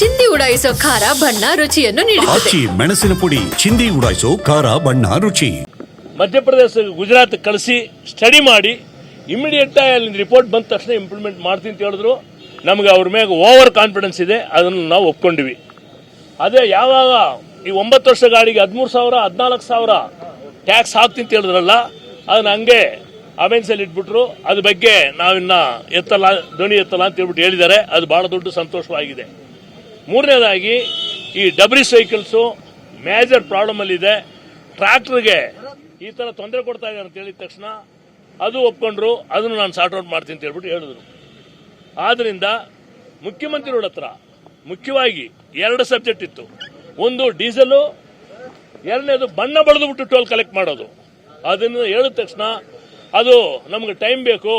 ಚಿಂದಿ ಉಡಾಯಿಸೋ ಖಾರ ಬಣ್ಣ ರುಚಿಯನ್ನು ನೀಡುತ್ತದೆ. ಆಚಿ ಮೆಣಸಿನ ಪುಡಿ ಚಿಂದಿ ಉಡಾಯಿಸೋ ಖಾರ ಬಣ್ಣ ರುಚಿ. ಮಧ್ಯಪ್ರದೇಶ ಗುಜರಾತ್ ಕಳಿಸಿ ಸ್ಟಡಿ ಮಾಡಿ ಇಮಿಡಿಯೇಟ್ ಅಲ್ಲಿ ರಿಪೋರ್ಟ್ ಬಂದ ತಕ್ಷಣ ಇಂಪ್ಲಿಮೆಂಟ್ ಮಾಡ್ತೀನಿ ಅಂತ ಹೇಳಿದ್ರು. ನಮಗೆ ಅವ್ರ ಮ್ಯಾಗ ಓವರ್ ಕಾನ್ಫಿಡೆನ್ಸ್ ಇದೆ ಅದನ್ನು ನಾವು ಒಪ್ಕೊಂಡಿವಿ. ಅದೇ ಯಾವಾಗ ಈ ಒಂಬತ್ತು ವರ್ಷ ಗಾಡಿಗೆ ಹದಿಮೂರು ಸಾವಿರ ಹದಿನಾಲ್ಕು ಸಾವಿರ ಟ್ಯಾಕ್ಸ್ ಹಾಕ್ತೀನಿ ಅಂತ ಹೇಳಿದ್ರಲ್ಲ ಅದನ್ನ ಹಂಗೆ ಅಮೆನ್ಸಲ್ಲಿ ಇಟ್ಬಿಟ್ರು. ಅದ್ರ ಬಗ್ಗೆ ನಾವಿನ್ನ ಎತ್ತಲ್ಲ ಧ್ವನಿ ಎತ್ತಲ್ಲ ಅಂತ ಹೇಳ್ಬಿಟ್ಟು ಹೇಳಿದ್ದಾರೆ. ಅದು ಬಹಳ ದೊಡ್ಡ ಸಂತೋಷವಾಗಿದೆ. ಮೂರನೇದಾಗಿ, ಈ ಡಬ್ರಿ ಸೈಕಲ್ಸು ಮೇಜರ್ ಪ್ರಾಬ್ಲಮ್ ಅಲ್ಲಿದೆ ಟ್ರ್ಯಾಕ್ಟರ್ಗೆ ಈ ಥರ ತೊಂದರೆ ಕೊಡ್ತಾ ಇದ್ದಾರೆ ಅಂತ ಹೇಳಿದ ತಕ್ಷಣ ಅದು ಒಪ್ಕೊಂಡ್ರು, ಅದನ್ನು ನಾನು ಸಾರ್ಟ್ ಔಟ್ ಮಾಡ್ತೀನಿ ಅಂತ ಹೇಳ್ಬಿಟ್ಟು ಹೇಳಿದ್ರು. ಆದ್ದರಿಂದ ಮುಖ್ಯಮಂತ್ರಿಗಳ ಹತ್ರ ಮುಖ್ಯವಾಗಿ ಎರಡು ಸಬ್ಜೆಕ್ಟ್ ಇತ್ತು. ಒಂದು ಡೀಸೆಲು ಎರಡನೇದು ಬಣ್ಣ ಬಳಿದು ಬಿಟ್ಟು ಟೋಲ್ ಕಲೆಕ್ಟ್ ಮಾಡೋದು. ಅದನ್ನು ಹೇಳಿದ ತಕ್ಷಣ ಅದು ನಮಗೆ ಟೈಮ್ ಬೇಕು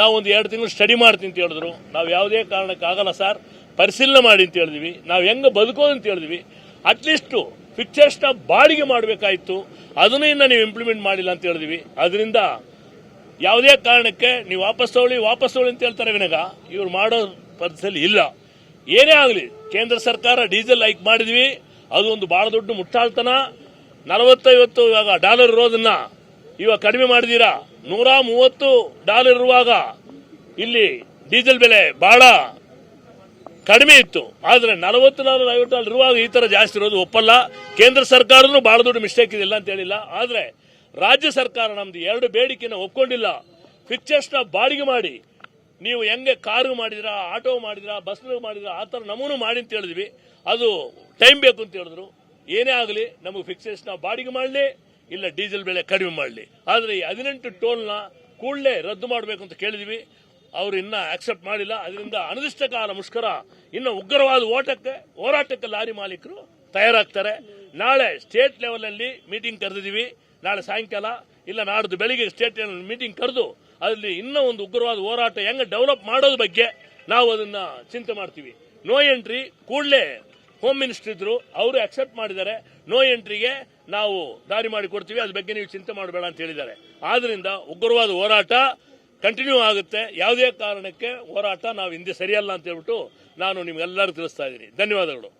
ನಾವು ಒಂದು ಎರಡು ತಿಂಗಳು ಸ್ಟಡಿ ಮಾಡ್ತೀನಿ ಅಂತ ಹೇಳಿದ್ರು. ನಾವು ಯಾವುದೇ ಕಾರಣಕ್ಕೆ ಆಗಲ್ಲ ಸರ್ ಪರಿಶೀಲನೆ ಮಾಡಿ ಅಂತ ಹೇಳಿದ್ವಿ. ನಾವು ಹೆಂಗೆ ಬದುಕೋದು ಅಂತ ಹೇಳಿದ್ವಿ. ಅಟ್ಲೀಸ್ಟು ಫಿಕ್ಚರ್ಸ್ನ ಬಾಡಿಗೆ ಮಾಡಬೇಕಾಯ್ತು. ಅದನ್ನು ಇನ್ನು ನೀವು ಇಂಪ್ಲಿಮೆಂಟ್ ಮಾಡಿಲ್ಲ ಅಂತ ಹೇಳಿದ್ವಿ. ಅದರಿಂದ ಯಾವುದೇ ಕಾರಣಕ್ಕೆ ನೀವು ವಾಪಸ್ ತಗೊಳ್ಳಿ ವಾಪಸ್ ತಗೊಳ್ಳಿ ಅಂತ ಹೇಳ್ತಾರೆ ವಿನಗ. ಇವ್ರು ಮಾಡೋ ಪರಿಸ್ಥಿತಿಯಲ್ಲಿ ಇಲ್ಲ. ಏನೇ ಆಗಲಿ, ಕೇಂದ್ರ ಸರ್ಕಾರ ಡೀಸೆಲ್ ಹೈಕ್ ಮಾಡಿದ್ವಿ. ಅದು ಒಂದು ಬಹಳ ದೊಡ್ಡ ಮುಟ್ಟಾಳ್ತನ. ನಲವತ್ತೈವತ್ತು ಇವಾಗ ಡಾಲರ್ ಇರೋದನ್ನ ಇವಾಗ ಕಡಿಮೆ ಮಾಡಿದೀರಾ? ನೂರ ಮೂವತ್ತು ಡಾಲರ್ ಇರುವಾಗ ಇಲ್ಲಿ ಡೀಸೆಲ್ ಬೆಲೆ ಬಹಳ ಕಡಿಮೆ ಇತ್ತು. ಆದ್ರೆ ನಲವತ್ತು ನಾಲ್ಕು ಐವತ್ತು ಇರುವಾಗ ಈ ತರ ಜಾಸ್ತಿ ಇರೋದು ಒಪ್ಪಲ್ಲ. ಕೇಂದ್ರ ಸರ್ಕಾರನೂ ಬಹಳ ದೊಡ್ಡ ಮಿಸ್ಟೇಕ್ ಇದಿಲ್ಲ ಅಂತ ಹೇಳಿಲ್ಲ. ಆದ್ರೆ ರಾಜ್ಯ ಸರ್ಕಾರ ನಮ್ದು ಎರಡು ಬೇಡಿಕೆನ ಒಪ್ಕೊಂಡಿಲ್ಲ. ಫಿಕ್ಚರ್ಸ್ನ ಬಾಡಿಗೆ ಮಾಡಿ. ನೀವು ಹೆಂಗೆ ಕಾರು ಮಾಡಿದ್ರಾ, ಆಟೋ ಮಾಡಿದ್ರಾ ಬಸ್ ಮಾಡಿದ್ರಾ, ಆ ಥರ ನಮೂನು ಮಾಡಿ ಅಂತ ಹೇಳಿದ್ವಿ. ಅದು ಟೈಮ್ ಬೇಕು ಅಂತ ಹೇಳಿದ್ರು. ಏನೇ ಆಗಲಿ, ನಮಗೆ ಫಿಕ್ಸೇಷನ್ ಬಾಡಿಗೆ ಮಾಡಲಿ, ಇಲ್ಲ ಡೀಸೆಲ್ ಬೆಲೆ ಕಡಿಮೆ ಮಾಡಲಿ. ಆದರೆ ಈ ಹದಿನೆಂಟು ಟೋಲ್ನ ಕೂಡಲೇ ರದ್ದು ಮಾಡಬೇಕು ಅಂತ ಕೇಳಿದ್ವಿ. ಅವರು ಇನ್ನ ಆಕ್ಸೆಪ್ಟ್ ಮಾಡಿಲ್ಲ. ಅದರಿಂದ ಅನಿರ್ದಿಷ್ಟ ಕಾಲ ಮುಷ್ಕರ, ಇನ್ನು ಉಗ್ರವಾದ ಓಟಕ್ಕೆ, ಹೋರಾಟಕ್ಕೆ ಲಾರಿ ಮಾಲೀಕರು ತಯಾರಾಗ್ತಾರೆ. ನಾಳೆ ಸ್ಟೇಟ್ ಲೆವೆಲಲ್ಲಿ ಮೀಟಿಂಗ್ ಕರೆದಿದ್ದೀವಿ. ನಾಳೆ ಸಾಯಂಕಾಲ, ಇಲ್ಲ ನಾಡ್ದು ಬೆಳಿಗ್ಗೆ ಸ್ಟೇಟ್ ಲೆವೆಲ್ ಮೀಟಿಂಗ್ ಕರೆದು ಅಲ್ಲಿ ಇನ್ನೂ ಒಂದು ಉಗ್ರವಾದ ಹೋರಾಟ ಹೆಂಗೆ ಡೆವಲಪ್ ಮಾಡೋದ್ರ ಬಗ್ಗೆ ನಾವು ಅದನ್ನ ಚಿಂತೆ ಮಾಡ್ತೀವಿ. ನೋ ಎಂಟ್ರಿ ಕೂಡಲೇ ಹೋಮ್ ಮಿನಿಸ್ಟರ್ ಇದ್ರು, ಅವರು ಅಕ್ಸೆಪ್ಟ್ ಮಾಡಿದ್ದಾರೆ. ನೋ ಎಂಟ್ರಿಗೆ ನಾವು ದಾರಿ ಮಾಡಿ ಕೊಡ್ತೀವಿ ಅದ್ರ ಬಗ್ಗೆ ನೀವು ಚಿಂತೆ ಮಾಡಬೇಡ ಅಂತ ಹೇಳಿದ್ದಾರೆ. ಆದ್ರಿಂದ ಉಗ್ರವಾದ ಹೋರಾಟ ಕಂಟಿನ್ಯೂ ಆಗುತ್ತೆ. ಯಾವುದೇ ಕಾರಣಕ್ಕೆ ಹೋರಾಟ ನಾವು ಹಿಂದೆ ಸರಿಯಲ್ಲ ಅಂತ ಹೇಳ್ಬಿಟ್ಟು ನಾನು ನಿಮ್ಗೆಲ್ಲರೂ ತಿಳಿಸ್ತಾ ಇದ್ದೀನಿ. ಧನ್ಯವಾದಗಳು.